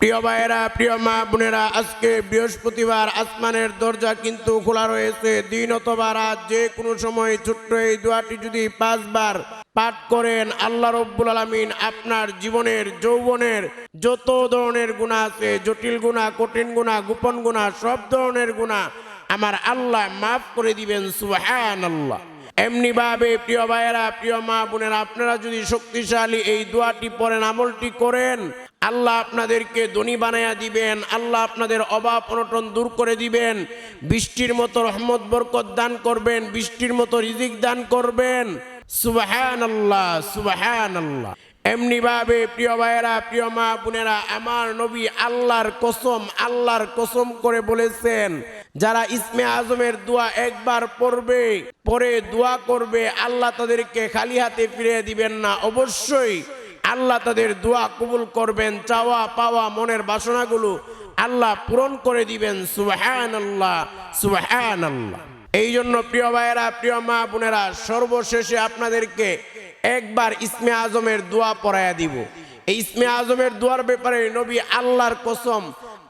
প্রিয় ভাইয়েরা, প্রিয় মা বোনেরা, আজকে বৃহস্পতিবার আসমানের দরজা কিন্তু খোলা রয়েছে। দিন অথবা রাত, যে কোনো সময় ছোট্ট এই দোয়াটি যদি পাঁচবার পাঠ করেন, আল্লাহ রব্বুল আলমিন আপনার জীবনের, যৌবনের যত ধরনের গুণা আছে, জটিল গুণা কঠিন গুণা গোপন গুণা সব ধরনের গুণা আমার আল্লাহ মাফ করে দিবেন সুহান আল্লাহ এমনি ভাবে, প্রিয় ভাইয়েরা, প্রিয় মা বোনেরা, আপনারা যদি শক্তিশালী এই দোয়াটি পড়েন, আমলটি করেন আল্লাহ আপনাদেরকে ধনী বানায়া দিবেন, আল্লাহ আপনাদের অভাব অনটন দূর করে দিবেন, বৃষ্টির মতো রহমত, বরকত দান করবেন, বৃষ্টির মতো রিজিক দান করবেন। সুবাহান আল্লাহ সুবাহান আল্লাহ এমনি ভাবে প্রিয় ভাইয়েরা, প্রিয় মা বোনেরা, আমার নবী আল্লাহর কসম আল্লাহর কসম করে বলেছেন, যারা ইসমে আজমের দোয়া একবার পড়বে, পরে দোয়া করবে, আল্লাহ তাদেরকে খালি হাতে ফিরিয়ে দিবেন না। অবশ্যই আল্লাহ তাদের দোয়া কবুল করবেন, চাওয়া পাওয়া মনের বাসনাগুলো আল্লাহ পূরণ করে দিবেন সুবাহান আল্লাহ সুবাহান আল্লাহ এই জন্য প্রিয় ভাইয়েরা, প্রিয় মা বোনেরা, সর্বশেষে আপনাদেরকে একবার ইসমে আজমের দোয়া পড়াইয়া দিব। এই ইসমে আজমের দোয়ার ব্যাপারে নবী আল্লাহর কসম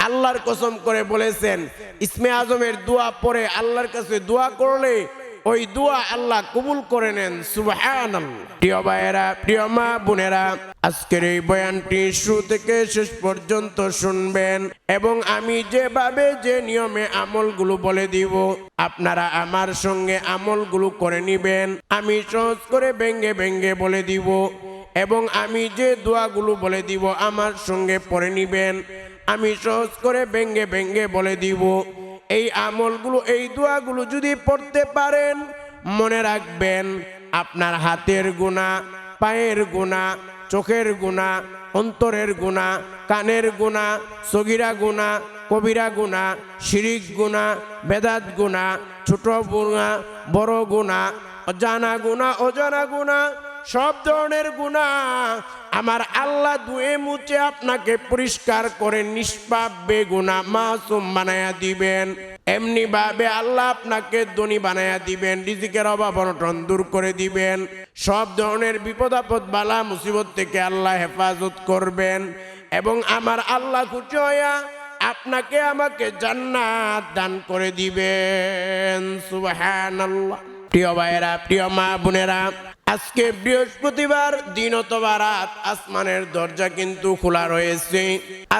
আল্লাহর কসম করে বলেছেন, ইসমে আজমের দোয়া পরে আল্লাহর কাছে দোয়া করলে ওই দোয়া আল্লাহ কবুল করে নেন সুবহান প্রিয় ভাইয়েরা, প্রিয় মা বোনেরা, আজকের এই বয়ানটি শুরু থেকে শেষ পর্যন্ত শুনবেন এবং আমি যেভাবে যে নিয়মে আমলগুলো বলে দিব, আপনারা আমার সঙ্গে আমলগুলো করে নিবেন, আমি সহজ করে ব্যঙ্গে ব্যঙ্গে বলে দিব এবং আমি যে দোয়াগুলো বলে দিব আমার সঙ্গে পড়ে নিবেন, আমি সহজ করে ব্যঙ্গে ব্যঙ্গে বলে দিব। এই আমলগুলো, এই দোয়াগুলো যদি পড়তে পারেন, মনে রাখবেন আপনার হাতের গুণা, পায়ের গুণা, চোখের গুণা, অন্তরের গুণা, কানের গুণা, সগিরা গুণা, কবিরা গুণা, শিরিক গুণা, বেদাত গুণা, ছোট গুণা, বড় গুণা, অজানা গুণা অজানা গুণা সব ধরনের গুণা আমার আল্লাহ ধুয়ে মুছে আপনাকে পরিষ্কার করে নিষ্পাপ বেগুনা মাসুম বানায়া দিবেন। এমনি ভাবে আল্লাহ আপনাকে ধনী বানায়া দিবেন, রিজিকের অভাব অনটন দূর করে দিবেন। সব ধরনের বিপদ আপদ, বালা মুসিবত থেকে আল্লাহ হেফাজত করবেন। এবং আমার আল্লাহ খুশি হইয়া আপনাকে আমাকে জান্নাত দান করে দিবেন। সুবহানাল্লাহ। প্রিয় ভাইয়েরা, প্রিয় মা বোনেরা আজকে বৃহস্পতিবার, দিন অথবা রাত, আসমানের দরজা কিন্তু খোলা রয়েছে।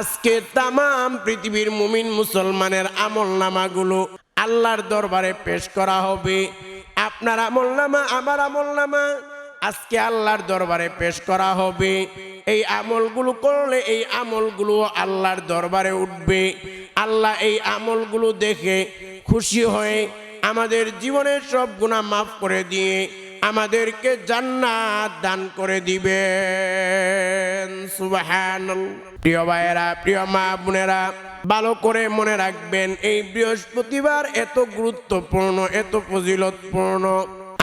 আজকে তামাম পৃথিবীর মুমিন মুসলমানের আমল নামাগুলো আল্লাহর দরবারে পেশ করা হবে। আপনার আমল নামা আমার আমল নামা আজকে আল্লাহর দরবারে পেশ করা হবে। এই আমলগুলো করলে এই আমলগুলো আল্লাহর দরবারে উঠবে। আল্লাহ এই আমলগুলো দেখে খুশি হয়ে আমাদের জীবনের সব গুণা মাফ করে দিয়ে আমাদেরকে জান্নাত দান করে দিবেন। সুবাহান প্রিয় ভাইয়েরা, প্রিয় মা বোনেরা, ভালো করে মনে রাখবেন, এই বৃহস্পতিবার এত গুরুত্বপূর্ণ, এত ফজিলতপূর্ণ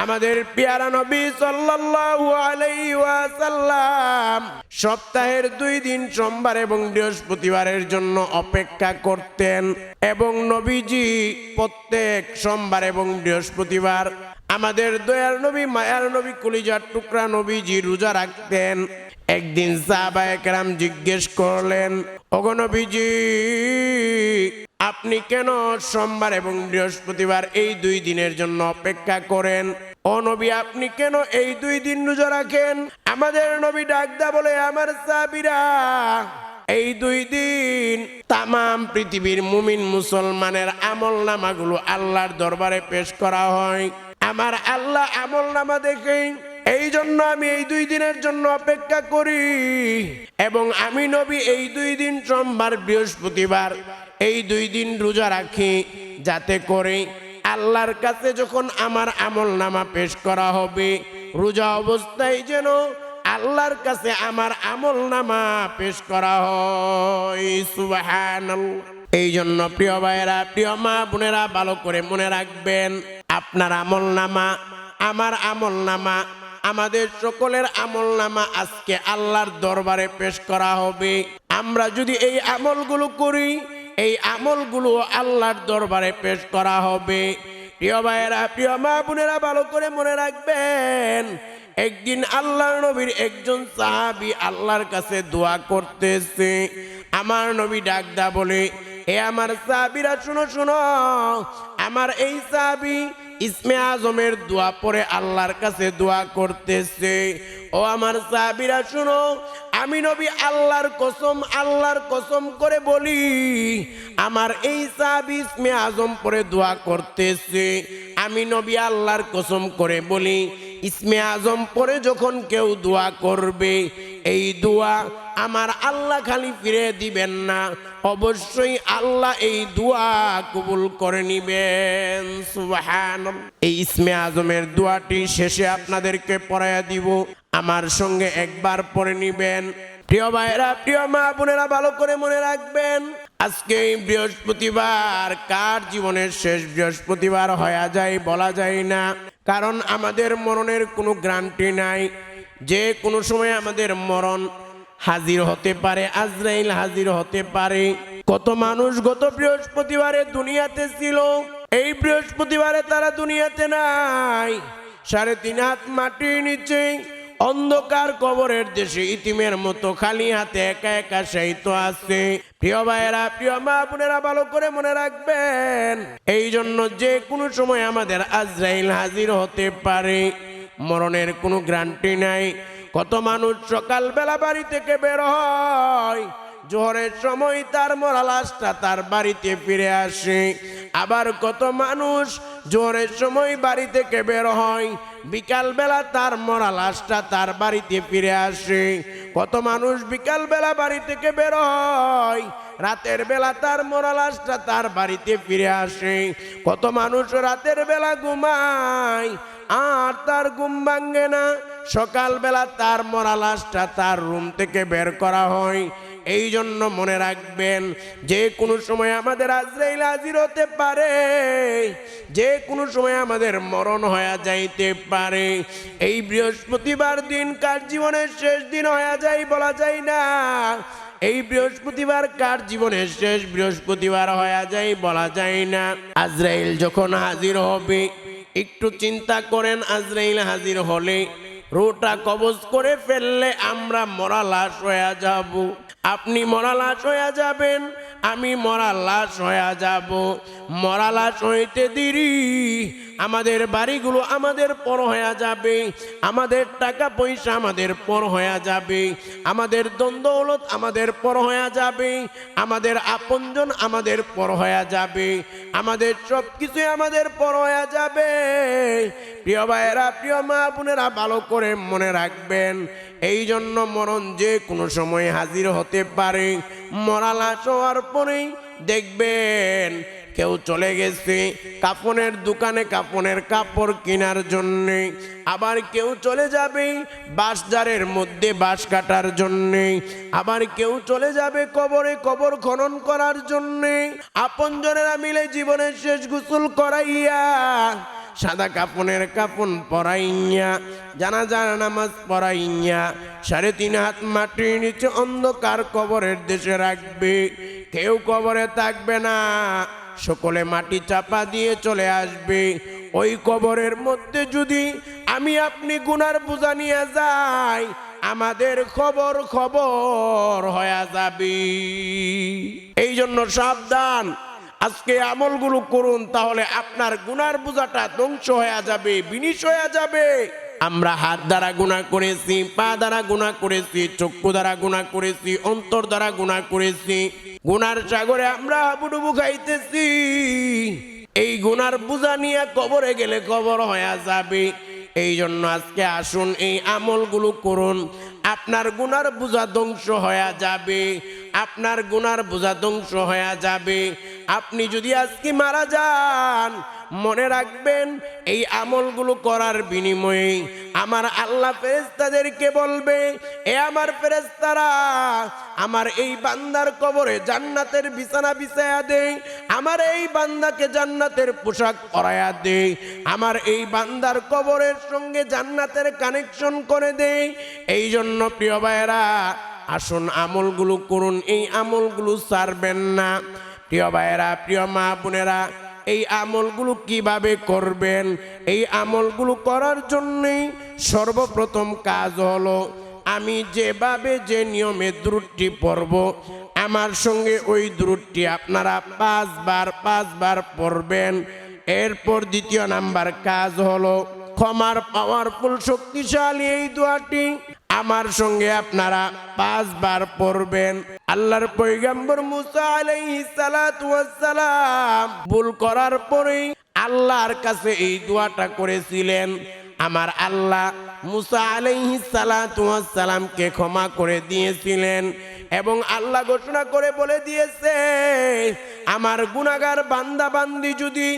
আমাদের পিয়ারা নবী সাল্লাল্লাহু আলাইহি ওয়াসাল্লাম সপ্তাহের দুই দিন সোমবার এবং বৃহস্পতিবারের জন্য অপেক্ষা করতেন এবং নবীজি প্রত্যেক সোমবার এবং বৃহস্পতিবার আমাদের দয়ার নবী, মায়ার নবী, কলিজার টুকরা নবীজি রোজা রাখতেন। একদিন সাহাবা একরাম জিজ্ঞেস করলেন অগনবীজি আপনি কেন সোমবার এবং বৃহস্পতিবার এই দুই দিনের জন্য অপেক্ষা করেন? ও নবী, আপনি কেন এই দুই দিন রোজা রাখেন? আমাদের নবী ডাকদা বলে, আমার সাবিরা এই দুই দিন তামাম পৃথিবীর মুমিন মুসলমানের আমল নামাগুলো আল্লাহর দরবারে পেশ করা হয়। আমার আল্লাহ আমল নামা দেখে এই জন্য আমি এই দুই দিনের জন্য অপেক্ষা করি। এবং আমি নবী এই দুই দিন সোমবার, বৃহস্পতিবার এই দুই দিন রোজা রাখি যাতে করে আল্লাহর কাছে যখন আমার আমল নামা পেশ করা হবে, রোজা অবস্থায় যেন আল্লাহর কাছে আমার আমল নামা পেশ করা হয়। এই জন্য প্রিয় ভাইয়েরা, প্রিয় মা বোনেরা, ভালো করে মনে রাখবেন আপনার আমল নামা আমার আমল নামা আমাদের সকলের আমল নামা আজকে আল্লাহর দরবারে পেশ করা হবে। আমরা যদি এই আমলগুলো করি, এই আমলগুলো আল্লাহর দরবারে পেশ করা হবে। প্রিয় ভাইয়েরা, প্রিয় মা বোনেরা, ভালো করে মনে রাখবেন, একদিন আল্লাহর নবীর একজন সাহাবী আল্লাহর কাছে দোয়া করতেছে। আমার নবী ডাকদা বলে এ আমার সাবিরা শুনো শুনো। আমার এই সাবি ইসমে আজমের দোয়া পরে আল্লাহর কাছে দোয়া করতেছে। ও আমার সাবিরা শুনো, আমি নবী আল্লাহর কসম আল্লাহর কসম করে বলি, আমার এই সাবি ইসমে আজম পরে দোয়া করতেছে। আমি নবী আল্লাহর কসম করে বলি, ইসমে আজম পরে যখন কেউ দোয়া করবে, এই দোয়া আমার আল্লাহ খালি ফিরে দিবেন না। অবশ্যই আল্লাহ এই দোয়া কবুল করে নিবেন। সুবহান এই ইসমে আজমের দোয়াটি শেষে আপনাদেরকে পড়াইয়া দিব। আমার সঙ্গে একবার পড়ে নিবেন। প্রিয় ভাইরা প্রিয় মা বোনেরা, ভালো করে মনে রাখবেন, আজকে বৃহস্পতিবার, কার জীবনের শেষ বৃহস্পতিবার হয়ে যায় বলা যায় না। কারণ আমাদের মরণের কোনো গ্রান্টি নাই। যে কোনো সময় আমাদের মরণ হাজির হতে পারে, আজরাইল হাজির হতে পারে। কত মানুষ গত বৃহস্পতিবারে দুনিয়াতে ছিল, এই বৃহস্পতিবারে তারা দুনিয়াতে নাই। সাড়ে তিন হাত মাটির নিচে, অন্ধকার কবরের দেশে ইতিমের মতো খালি হাতে একা একা সাহিত্য আছে। প্রিয় ভাইয়েরা, প্রিয় মা বোনেরা, ভালো করে মনে রাখবেন, এই জন্য যে কোনো সময় আমাদের আজরাইল হাজির হতে পারে। মরণের কোনো গ্রান্টি নাই। কত মানুষ সকালবেলা বাড়ি থেকে বের হয়, জোহরের সময় তার মরা লাশটা তার বাড়িতে ফিরে আসে। আবার কত মানুষ জোহরের সময় বাড়ি থেকে বের হয় বিকালবেলা তার মরা লাশটা তার বাড়িতে ফিরে আসে। কত মানুষ বিকালবেলা বাড়ি থেকে বের হয়, রাতের বেলা তার মরা লাশটা তার বাড়িতে ফিরে আসে। কত মানুষ রাতের বেলা ঘুমায়, আর তার ঘুম ভাঙ্গে না সকালবেলা তার মরা লাশটা তার রুম থেকে বের করা হয়। এই জন্য মনে রাখবেন, যে কোনো সময় আমাদের আজরাইল হাজির হতে পারে, যে কোনো সময় আমাদের মরণ হয়ে যাইতে পারে। এই বৃহস্পতিবার দিন কার জীবনের শেষ দিন হয়ে যায় বলা যায় না। এই বৃহস্পতিবার কার জীবনের শেষ বৃহস্পতিবার হয়ে যায় বলা যায় না। আজরাইল যখন হাজির হবে, একটু চিন্তা করেন আজরাইল হাজির হলে রোটা কবজ করে ফেললে আমরা মরা লাশ হয়ে যাব। আপনি মরা লাশ হয়ে যাবেন। আমি মরা লাশ হয়ে যাব। মরা লাশ হইতে দেরি। আমাদের বাড়িগুলো আমাদের পর হয়ে যাবে। আমাদের টাকা পয়সা আমাদের পর হয়ে যাবে। আমাদের দ্বন্দ্বলত আমাদের পর হয়ে যাবে। আমাদের আপনজন আমাদের পর হয়ে যাবে। আমাদের সব কিছুই আমাদের পর হয়ে যাবে। প্রিয় ভাইয়েরা, প্রিয় মা বোনেরা, ভালো করে মনে রাখবেন। এই জন্য মরণ যে কোনো সময় হাজির হতে পারে। মরালা হওয়ার পরেই দেখবেন কেউ চলে গেছে কাপনের দোকানে কাপনের কাপড় কেনার জন্যে। আবার কেউ চলে যাবে বাঁশজারের মধ্যে বাঁশ কাটার জন্যে। আবার কেউ চলে যাবে কবরে কবর খনন করার জন্যে। আপনজনেরা মিলে জীবনের শেষ গোসল করাইয়া সাদা কাপনের কাপন পরাইয়া, জানাজার নামাজ পড়াইয়া সাড়ে তিন হাত মাটির নিচে অন্ধকার কবরের দেশে রাখবে। কেউ কবরে থাকবে না, সকলে মাটি চাপা দিয়ে চলে আসবে। ওই কবরের মধ্যে যদি আমি আপনি গুনার বোঝা নিয়ে যাই, আমাদের খবর খবর হয়ে যাবে। এই জন্য সাবধান আজকে আমলগুলো করুন, তাহলে আপনার গুনার বোঝাটা ধ্বংস হয়ে যাবে, বিনিশ হয়ে যাবে। আমরা হাত দ্বারা গুণা করেছি, পা দ্বারা গুণা করেছি, চক্ষু দ্বারা গুণা করেছি, অন্তর দ্বারা গুণা করেছি। গুনার সাগরে আমরা হাবুডুবু খাইতেছি। এই গুনার বোঝা নিয়ে কবরে গেলে কবর হয়ে যাবে। এই জন্য আজকে আসুন, এই আমলগুলো করুন। আপনার গুনার বোঝা ধ্বংস হয়ে যাবে। আপনার গুনার বোঝা ধ্বংস হয়ে যাবে। আপনি যদি আজকে মারা যান, মনে রাখবেন, এই আমলগুলো করার বিনিময়ে আমার আল্লাহ ফেরেস্তাদেরকে বলবে, এ আমার ফেরেস্তারা আমার এই বান্দার কবরে জান্নাতের বিছানা বিছায়া দেই আমার এই বান্দাকে জান্নাতের পোশাক পরায়া দেই আমার এই বান্দার কবরের সঙ্গে জান্নাতের কানেকশন করে দেই এই জন্য প্রিয় ভাইয়েরা, আসুন আমলগুলো করুন, এই আমলগুলো ছাড়বেন না। প্রিয় ভাইয়েরা, প্রিয় মা বোনেরা এই আমলগুলো কীভাবে করবেন? এই আমলগুলো করার জন্যেই সর্বপ্রথম কাজ হলো, আমি যেভাবে যে নিয়মে দ্রুটটি পড়ব, আমার সঙ্গে ওই দূরটি আপনারা পাঁচবার পাঁচবার পড়বেন। এরপর দ্বিতীয় নাম্বার কাজ হলো, ক্ষমার পাওয়ারফুল শক্তিশালী এই দোয়াটি আমার সঙ্গে আপনারা পাঁচবার পড়বেন। আল্লাহর পৈগম্বর মুসা ভুল করার পরেই আল্লাহর কাছে এই দোয়াটা করেছিলেন। আমার আল্লাহ মুসা আলাইহিস সালাতু ওয়াস সালামকে ক্ষমা করে দিয়েছিলেন এবং আল্লাহ ঘোষণা করে বলে দিয়েছে, আমার গুনাগার বান্দা বান্দি যদি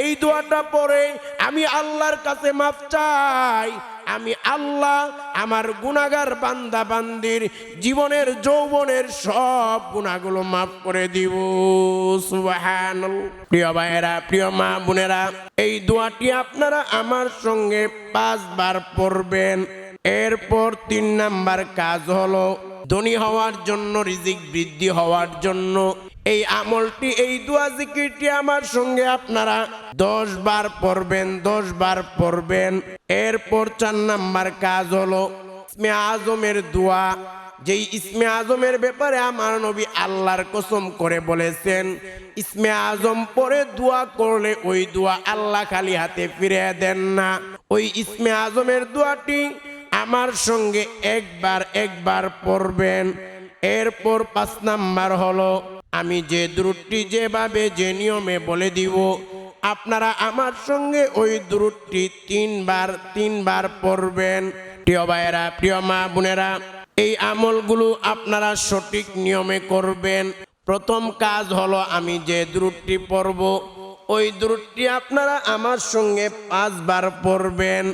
এই দোয়াটা পড়ে, আমি আল্লাহর কাছে মাফ চাই। আমি আল্লাহ, আমার গুনাগার বান্দা বান্দির জীবনের যৌবনের সব গুণাগুলো মাফ করে দিব সুবহানাল্লাহ। প্রিয় ভাইয়েরা, প্রিয় মা বোনেরা, এই দোয়াটি আপনারা আমার সঙ্গে পাঁচবার পড়বেন এরপর তিন নাম্বার কাজ হলো, ধনী হওয়ার জন্য, রিজিক বৃদ্ধি হওয়ার জন্য এই আমলটি, এই দোয়া জিকিরটি আমার সঙ্গে আপনারা দশ বার পড়বেন, দশ বার পড়বেন। এরপর চার নাম্বার কাজ হলো ইসমে আজমের দোয়া। যেই ইসমে আজমের ব্যাপারে আমার নবী আল্লাহর কসম করে বলেছেন, ইসমে আজম পরে দোয়া করলে ওই দোয়া আল্লাহ খালি হাতে ফিরে দেন না। ওই ইসমে আজমের দোয়াটি আমার সঙ্গে একবার একবার পড়বেন। এরপর পাঁচ নাম্বার হলো আমি যে দ্রুটটি যেভাবে, যে নিয়মে বলে দিব, আপনারা আমার সঙ্গে ওই দ্রুটটি তিনবার তিনবার পড়বেন। প্রিয় ভাইয়েরা, প্রিয় মা বোনেরা, এই আমলগুলো আপনারা সঠিক নিয়মে করবেন। প্রথম কাজ হলো, আমি যে দ্রুটটি পড়ব, ওই দ্রুটটি আপনারা আমার সঙ্গে পাঁচবার পড়বেন।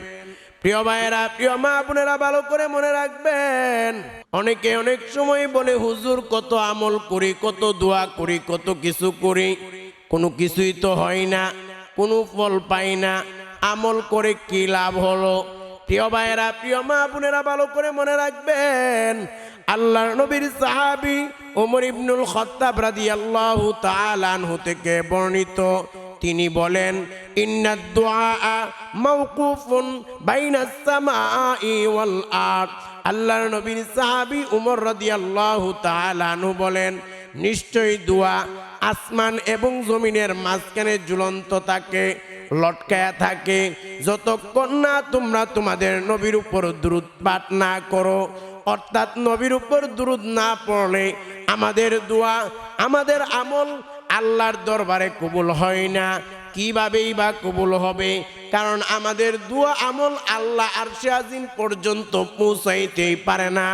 প্রিয় ভাইয়েরা প্রিয় মা বোনেরা, ভালো করে মনে রাখবেন, অনেকে অনেক সময় বলে, হুজুর, কত আমল করি, কত দোয়া করি, কত কিছু করি। কোনো কিছুই তো হয় না, কোনো ফল পাই না। আমল করে কি লাভ হলো? প্রিয় ভাইয়েরা প্রিয় মা বোনেরা, ভালো করে মনে রাখবেন আল্লাহ নবীর সাহাবি ওমর ইবনুল খত্তাব রাদিয়াল্লাহু তাআলা আনহু থেকে বর্ণিত। তিনি বলেন ইন্না দুআ মাওকুফুন বাইনাস সামাই ওয়াল আল্লাহর নবীর সাহাবী উমর রাদিয়াল্লাহু তাআলা আনহু বলেন, নিশ্চয়ই দোয়া আসমান এবং জমিনের মাঝখানে ঝুলন্ত থাকে, লটকায়া থাকে। যতক্ষণ না তোমরা তোমাদের নবীর উপর দ্রুত পাঠ না করো, অর্থাৎ নবীর উপর দ্রুত না পড়লে আমাদের দোয়া, আমাদের আমল আল্লাহর দরবারে কবুল হয় না। কিভাবেই বা কবুল হবে? কারণ আমাদের দুয়া আমল আল্লাহ আরশে আজিম পর্যন্ত পৌঁছাইতেই পারে না।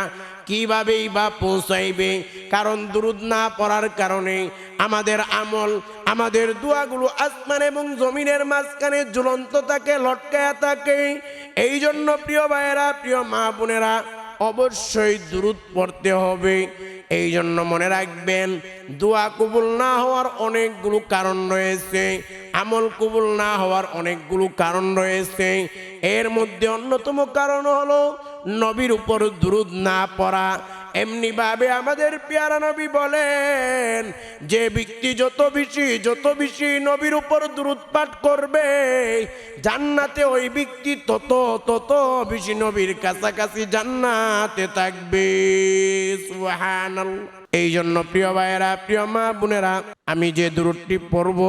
কিভাবেই বা পৌঁছাইবে? কারণ দুরুদ না পড়ার কারণে আমাদের আমল, আমাদের দোয়াগুলো আসমান এবং জমিনের মাঝখানে ঝুলন্ত থাকে, লটকায়া থাকে। এই জন্য প্রিয় ভাইয়েরা, প্রিয় মা বোনেরা, অবশ্যই দূরত পড়তে হবে। এই জন্য মনে রাখবেন, দোয়া কবুল না হওয়ার অনেকগুলো কারণ রয়েছে। আমল কবুল না হওয়ার অনেকগুলো কারণ রয়েছে। এর মধ্যে অন্যতম কারণ হলো নবীর উপর দুরুদ না পড়া। এমনি ভাবে আমাদের পেয়ারা নবী বলেন, যে ব্যক্তি যত বেশি যত বেশি নবীর উপর দুরুদ পাঠ করবে, জান্নাতে ওই ব্যক্তি তত তত বেশি নবীর কাছাকাছি জান্নাতে থাকবে। এই জন্য প্রিয় ভাইয়েরা, প্রিয় মা বোনেরা, আমি যে দূরটি পড়ব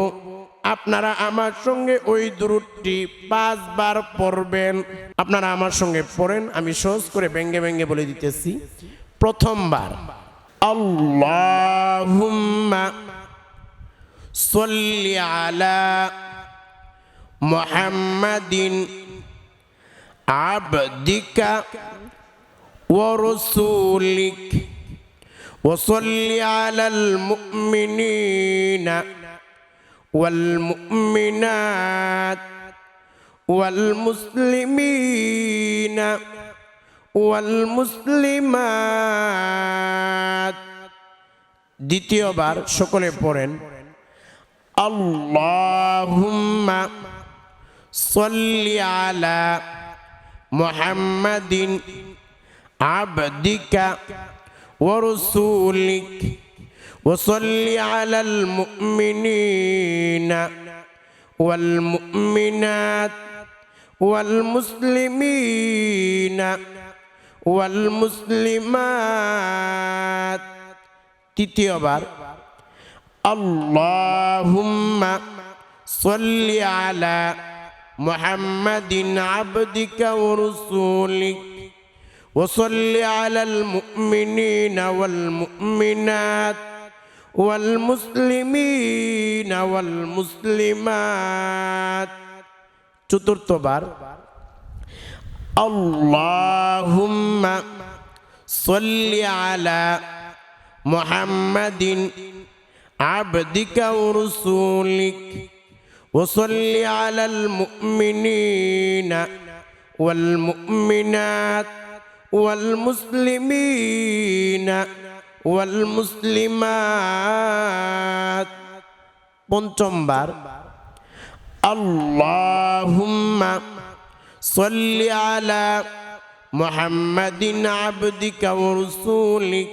আপনারা আমার সঙ্গে ওই দূরটি পাঁচবার পড়বেন আপনারা আমার সঙ্গে পড়েন আমি সহজ করে ব্যঙ্গে ব্যঙ্গে বলে দিতেছি প্রথমবার আল্লাহুম্মা সল্লি আলা মুহাম্মাদিন আবদিকা ورسولك وصل على المؤمنين والمؤمنات والمسلمين والمسلمات দ্বিতীয়বার সকলে পড়েন আল্লাহুম্মা صل على محمد عبدك ورسولك وصل على المؤمنين والمؤمنات والمسلمين والمسلمات. تتيبر اللهم صل على محمد عبدك ورسولك وصل على المؤمنين والمؤمنات والمسلمين والمسلمات চতুর্থবার اللهم صل على محمد عبدك ورسولك وصل على المؤمنين والمؤمنات والمسلمين والمسلمات পঞ্চমবার اللهم صل على محمد عبدك ورسولك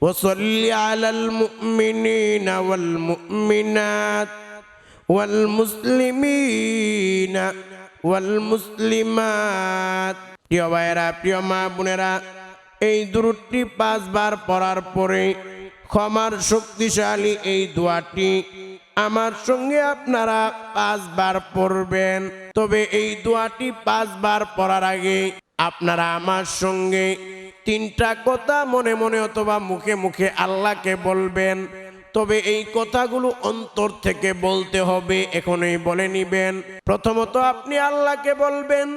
وصل على المؤمنين والمؤمنات والمسلمين والمسلمات প্রিয় ভাইয়েরা প্রিয় মা বোনেরা এই দূরটি পাঁচবার পড়ার পরে ক্ষমার শক্তিশালী এই দোয়াটি আমার সঙ্গে আপনারা পাঁচবার পড়বেন। তবে এই দোয়াটি পাঁচবার পড়ার আগে আপনারা আমার সঙ্গে তিনটা কথা মনে মনে অথবা মুখে মুখে আল্লাহকে বলবেন। তবে এই কথাগুলো অন্তর থেকে বলতে হবে, এখনই বলে নিবেন। প্রথমত আপনি আল্লাহকে বলবেন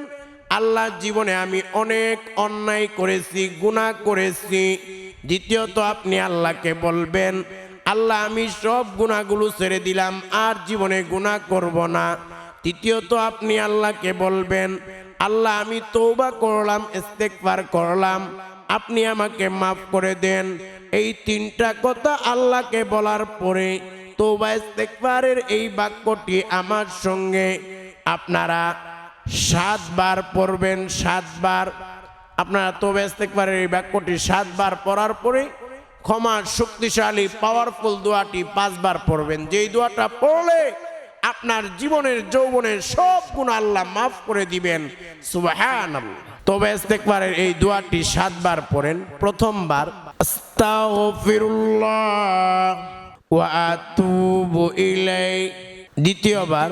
আল্লাহ জীবনে আমি অনেক অন্যায় করেছি, গুনাহ করেছি। দ্বিতীয়ত আপনি আল্লাহকে বলবেন, আল্লাহ, আমি সব গুণাগুলো ছেড়ে দিলাম, আর জীবনে গুনাহ করব না। তৃতীয়ত আপনি আল্লাহকে বলবেন, আল্লাহ, আমি তৌবা করলাম ইস্তেকবার করলাম। আপনি আমাকে মাফ করে দেন। এই তিনটা কথা আল্লাহকে বলার পরে তৌবা ইস্তেকবারের এই বাক্যটি আমার সঙ্গে। আপনারা সাতবার পড়বেন, সাতবার। আপনারা তৌবা ইস্তেকবারের এই বাক্যটি সাতবার পড়ার পরে ক্ষমা শক্তিশালী পাওয়ারফুল দোয়াটি পাঁচবার পড়বেন। যেই দোয়াটা পড়লে আপনার জীবনের, যৌবনের সব গুণ আল্লাহ মাফ করে দিবেন। সুবাহান তবে ইস্তেকবারের এই দোয়াটি সাতবার পড়েন। প্রথমবার, আস্তাগফিরুল্লাহ ওয়া আতুবু ইলাই দ্বিতীয়বার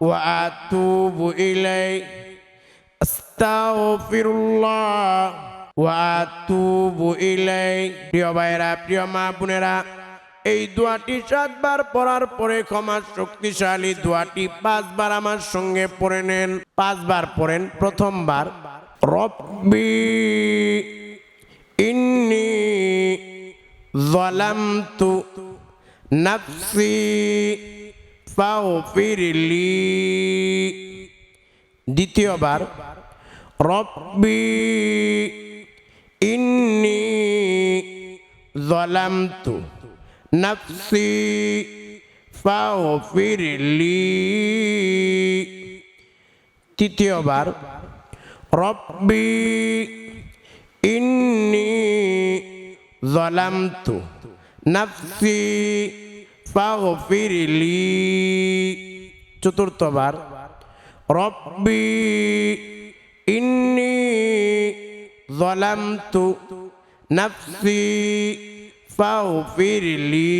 وأتوب إليه أستغفر الله وأتوب إليه প্রিয় ভাইরা প্রিয় মা বোনেরা এই দোয়াটি সাতবার পড়ার পরে ক্ষমা শক্তিশালী দোয়াটি পাঁচবার আমার সঙ্গে পড়ে নেন পাঁচবার পড়েন প্রথমবার রব্বি ইন্নি জলামতু নাফসি ফাগফিরলি দ্বিতীয়বার রব্বি ইন্নি জলামতু নফসি ফাগফিরলি তৃতীয়বার রব্বি ইন্নি জলামতু নফসি ফাগফিরলি চতুর্থবার রব্বি ইন্নি জলামতু নফসি ফাগফিরলি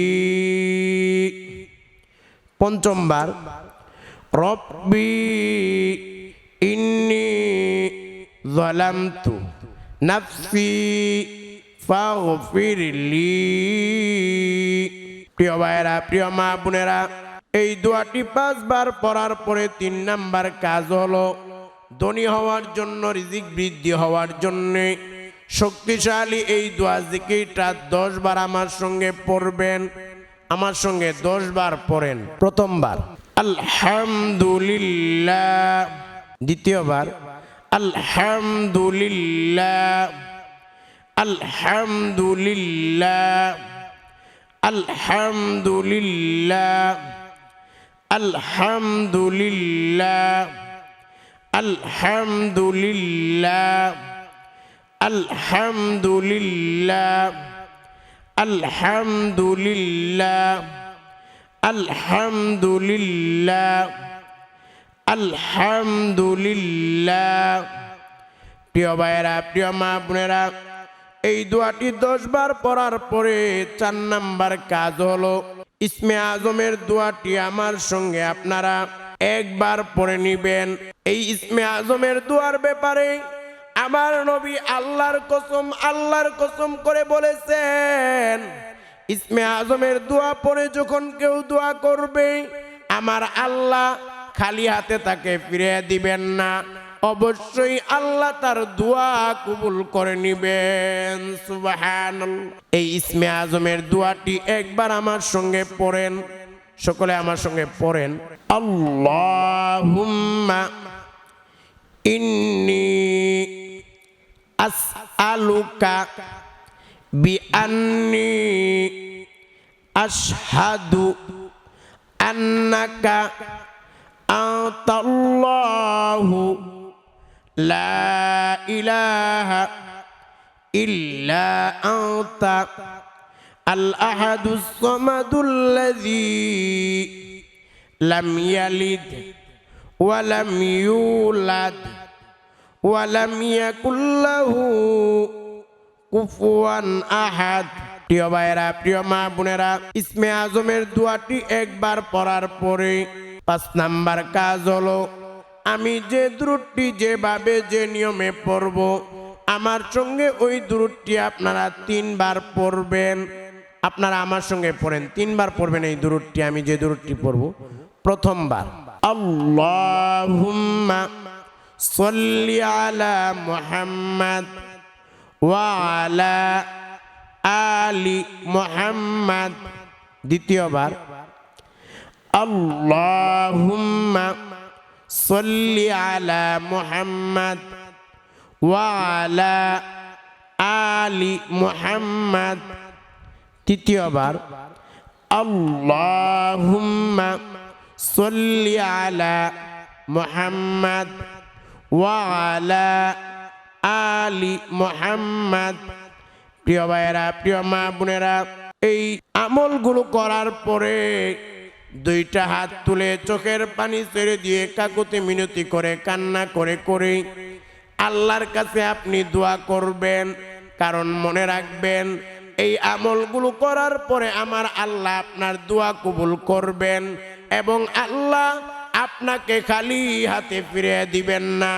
পঞ্চমবার রব্বি ইন্নি জলামতু নফসি ফাগফিরলি প্রিয় ভাইয়েরা, প্রিয় মা বোনেরা, এই দোয়াটি পাঁচবার পড়ার পরে তিন নাম্বার কাজ হলো ধনী হওয়ার জন্য, রিজিক বৃদ্ধি হওয়ার জন্যে শক্তিশালী এই দোয়া জিকিরটা দশ বার আমার সঙ্গে পড়বেন, আমার সঙ্গে দশ বার পড়েন। প্রথমবার, আলহামদুলিল্লাহ। দ্বিতীয়বার, আলহামদুলিল্লাহ। আলহামদুলিল্লাহ। আলহামদুলিল্লাহ আলহামদুলিল্লাহ আলহামদুলিল্লাহ আলহামদুলিল্লাহ আলহামদুলিল্লাহ আলহামদুলিল্লাহ আলহামদুলিল্লাহ। প্রিয় ভাইয়েরা প্রিয় মা বোনেরা এই দোয়াটি দশ বার পড়ার পরে চার নাম্বার কাজ হলো, ইসমে আজমের দোয়াটি আমার সঙ্গে আপনারা একবার পড়ে নিবেন। এই ইসমে আজমের দোয়ার ব্যাপারে আমার নবী আল্লাহর কসম আল্লাহর কসম করে বলেছেন, ইসমে আজমের দোয়া পড়ে যখন কেউ দোয়া করবে, আমার আল্লাহ খালি হাতে তাকে ফিরে দিবেন না। অবশ্যই আল্লাহ তার দোয়া কবুল করে নিবেন। সুবাহান এই ইসমে আজমের দোয়াটি একবার আমার সঙ্গে পড়েন। সকলে আমার সঙ্গে পড়েন। আল্লাহুম্মা ইন্নি আসআলুকা বিআন্নি আশহাদু আন্নাকা আতাল্লাহু ইল্লা আনতা। আল আহাদুস সামাদুল্লাযী লাম ইয়ালিদ ওয়া লাম ইউলাদ ওয়া লাম ইয়াকুল লাহু কুফুয়ান আহাদ। প্রিয় ভাইয়েরা, প্রিয় মা বোনেরা, ইসমে আজমের দোয়াটি একবার পড়ার পরে পাঁচ নাম্বার কাজ হলো আমি যে দূরটি যেভাবে যে নিয়মে পড়ব, আমার সঙ্গে ওই দূরটি আপনারা তিনবার পড়বেন। আপনারা আমার সঙ্গে পড়েন, তিনবার পড়বেন এই দূরটি আমি যে দূরটি পড়ব। প্রথমবার, আল্লাহুম্মা ওয়ালা আলি মুহাম্মাদ। দ্বিতীয়বার, আল্লাহুম্মা সল্লি আলা মুহাম্মাদ ওয়ালা আলি মুহাম্মাদ তৃতীয়বার আল্লাহুম্মা সল্লি আলা মুহাম্মাদ ওয়ালা আলি মুহাম্মাদ প্রিয় ভাইয়েরা, প্রিয় মা বোনেরা, এই আমলগুলো করার পরে দুইটা হাত তুলে চোখের পানি ছেড়ে দিয়ে কাকুতে মিনতি করে, কান্না করে করে। আল্লাহর কাছে আপনি দোয়া করবেন, কারণ মনে রাখবেন, এই আমলগুলো করার পরে আমার আল্লাহ আপনার দোয়া কবুল করবেন এবং আল্লাহ আপনাকে খালি হাতে ফিরে দিবেন না।